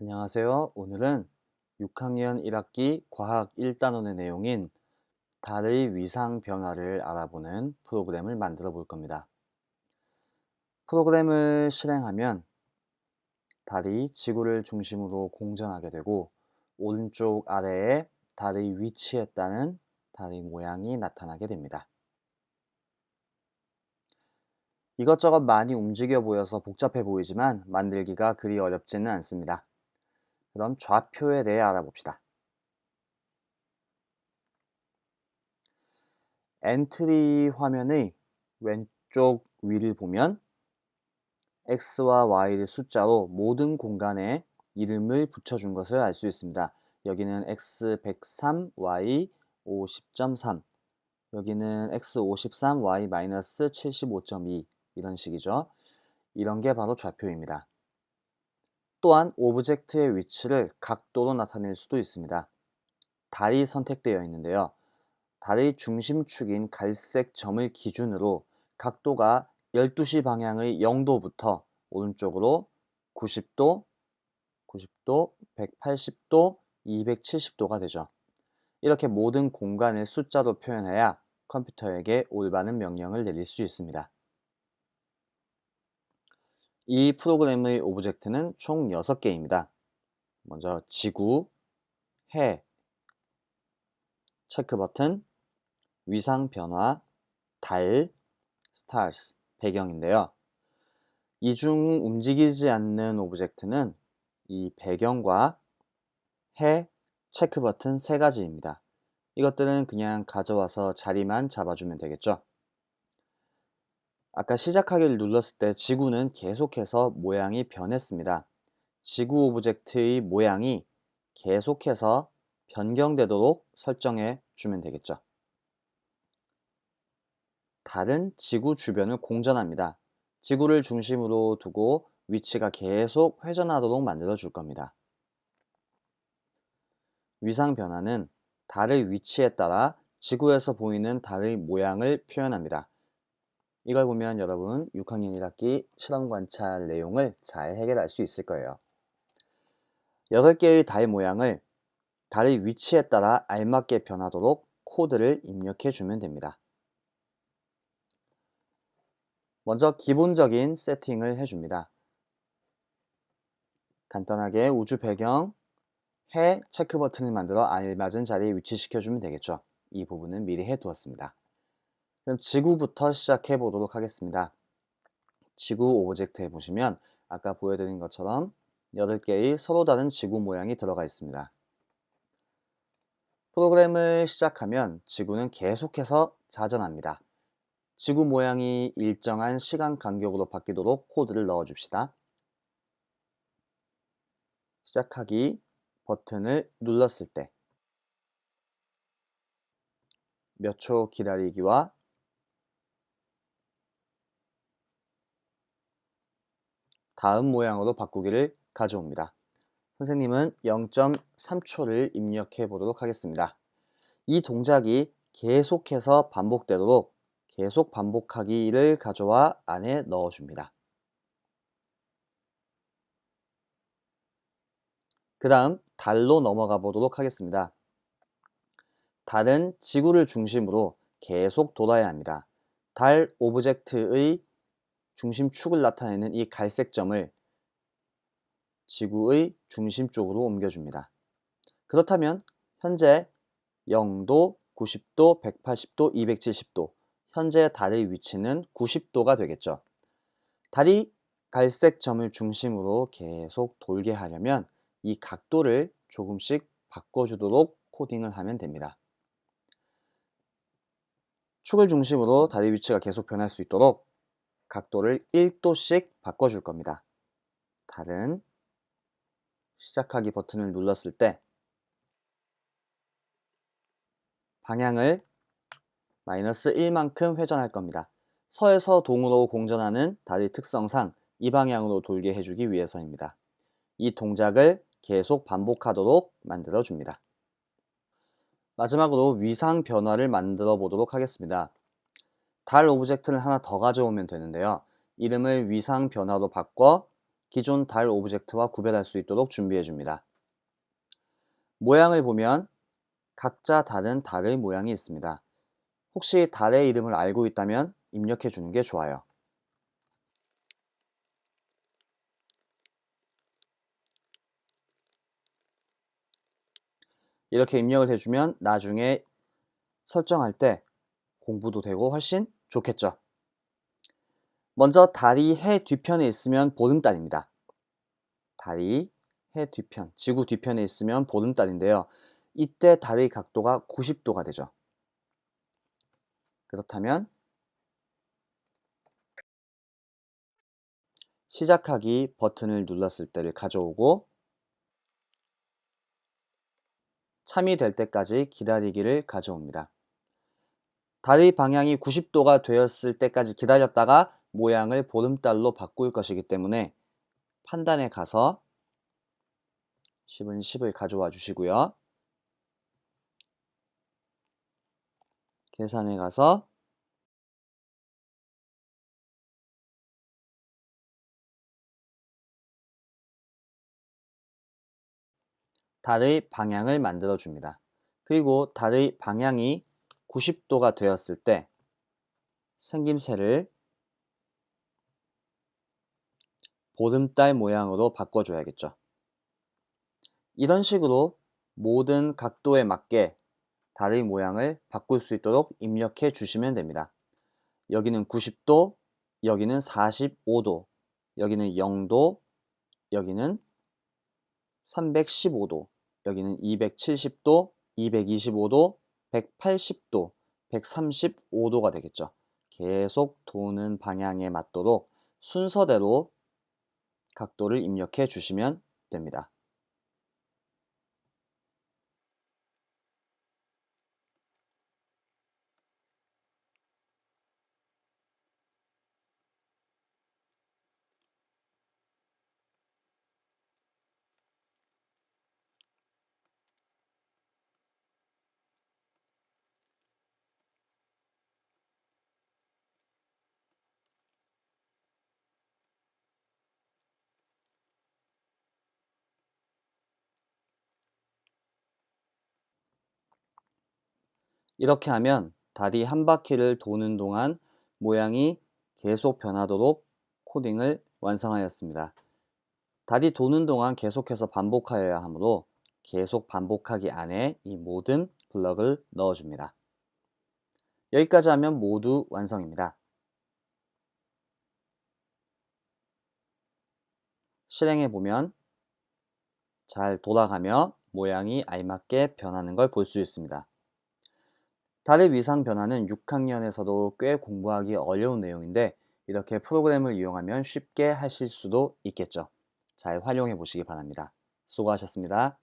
안녕하세요. 오늘은 6학년 1학기 과학 1단원의 내용인 달의 위상 변화를 알아보는 프로그램을 만들어 볼 겁니다. 프로그램을 실행하면 달이 지구를 중심으로 공전하게 되고 오른쪽 아래에 달의 위치에 따른 달의 모양이 나타나게 됩니다. 이것저것 많이 움직여 보여서 복잡해 보이지만 만들기가 그리 어렵지는 않습니다. 그럼 좌표에 대해 알아봅시다. 엔트리 화면의 왼쪽 위를 보면 x와 y를 숫자로 모든 공간에 이름을 붙여준 것을 알 수 있습니다. 여기는 x 103, y 50.3 여기는 x 53, y 75.2 이런 식이죠. 이런 게 바로 좌표입니다. 또한 오브젝트의 위치를 각도로 나타낼 수도 있습니다. 달이 선택되어 있는데요. 달의 중심축인 갈색 점을 기준으로 각도가 12시 방향의 0도부터 오른쪽으로 90도, 90도, 180도, 270도가 되죠. 이렇게 모든 공간을 숫자로 표현해야 컴퓨터에게 올바른 명령을 내릴 수 있습니다. 이 프로그램의 오브젝트는 총 6개입니다. 먼저 지구, 해, 체크 버튼, 위상 변화, 달, stars, 배경인데요. 이 중 움직이지 않는 오브젝트는 이 배경과 해, 체크 버튼 세 가지입니다. 이것들은 그냥 가져와서 자리만 잡아주면 되겠죠. 아까 시작하기를 눌렀을 때 지구는 계속해서 모양이 변했습니다. 지구 오브젝트의 모양이 계속해서 변경되도록 설정해 주면 되겠죠. 달은 지구 주변을 공전합니다. 지구를 중심으로 두고 위치가 계속 회전하도록 만들어 줄 겁니다. 위상 변화는 달의 위치에 따라 지구에서 보이는 달의 모양을 표현합니다. 이걸 보면 여러분 6학년 1학기 실험 관찰 내용을 잘 해결할 수 있을 거예요. 8개의 달 모양을 달의 위치에 따라 알맞게 변하도록 코드를 입력해 주면 됩니다. 먼저 기본적인 세팅을 해줍니다. 간단하게 우주 배경, 해 체크 버튼을 만들어 알맞은 자리에 위치시켜 주면 되겠죠. 이 부분은 미리 해두었습니다. 그럼 지구부터 시작해 보도록 하겠습니다. 지구 오브젝트에 보시면 아까 보여드린 것처럼 8개의 서로 다른 지구 모양이 들어가 있습니다. 프로그램을 시작하면 지구는 계속해서 자전합니다. 지구 모양이 일정한 시간 간격으로 바뀌도록 코드를 넣어줍시다. 시작하기 버튼을 눌렀을 때 몇 초 기다리기와 다음 모양으로 바꾸기를 가져옵니다. 선생님은 0.3초를 입력해 보도록 하겠습니다. 이 동작이 계속해서 반복되도록 계속 반복하기를 가져와 안에 넣어줍니다. 그 다음 달로 넘어가 보도록 하겠습니다. 달은 지구를 중심으로 계속 돌아야 합니다. 달 오브젝트의 중심축을 나타내는 이 갈색 점을 지구의 중심 쪽으로 옮겨줍니다. 그렇다면 현재 0도, 90도, 180도, 270도 현재 달의 위치는 90도가 되겠죠. 달이 갈색 점을 중심으로 계속 돌게 하려면 이 각도를 조금씩 바꿔주도록 코딩을 하면 됩니다. 축을 중심으로 달의 위치가 계속 변할 수 있도록 각도를 1도씩 바꿔줄 겁니다. 달은 시작하기 버튼을 눌렀을 때 방향을 마이너스 1만큼 회전할 겁니다. 서에서 동으로 공전하는 달의 특성상 이 방향으로 돌게 해주기 위해서입니다. 이 동작을 계속 반복하도록 만들어 줍니다. 마지막으로 위상 변화를 만들어 보도록 하겠습니다. 달 오브젝트를 하나 더 가져오면 되는데요. 이름을 위상 변화로 바꿔 기존 달 오브젝트와 구별할 수 있도록 준비해 줍니다. 모양을 보면 각자 다른 달의 모양이 있습니다. 혹시 달의 이름을 알고 있다면 입력해 주는 게 좋아요. 이렇게 입력을 해주면 나중에 설정할 때 공부도 되고 훨씬 좋겠죠. 먼저 달이 해 뒤편에 있으면 보름달입니다. 달이 해 뒤편, 지구 뒤편에 있으면 보름달인데요. 이때 달의 각도가 90도가 되죠. 그렇다면 시작하기 버튼을 눌렀을 때를 가져오고 참이 될 때까지 기다리기를 가져옵니다. 달의 방향이 90도가 되었을 때까지 기다렸다가 모양을 보름달로 바꿀 것이기 때문에 판단에 가서 10은 10을 가져와 주시고요. 계산에 가서 달의 방향을 만들어 줍니다. 그리고 달의 방향이 90도가 되었을 때 생김새를 보름달 모양으로 바꿔줘야겠죠. 이런 식으로 모든 각도에 맞게 달의 모양을 바꿀 수 있도록 입력해 주시면 됩니다. 여기는 90도, 여기는 45도, 여기는 0도, 여기는 315도, 여기는 270도, 225도, 180도, 135도가 되겠죠. 계속 도는 방향에 맞도록 순서대로 각도를 입력해 주시면 됩니다. 이렇게 하면 달이 한 바퀴를 도는 동안 모양이 계속 변하도록 코딩을 완성하였습니다. 달이 도는 동안 계속해서 반복하여야 하므로 계속 반복하기 안에 이 모든 블럭을 넣어줍니다. 여기까지 하면 모두 완성입니다. 실행해 보면 잘 돌아가며 모양이 알맞게 변하는 걸 볼 수 있습니다. 달의 위상 변화는 6학년에서도 꽤 공부하기 어려운 내용인데 이렇게 프로그램을 이용하면 쉽게 하실 수도 있겠죠. 잘 활용해 보시기 바랍니다. 수고하셨습니다.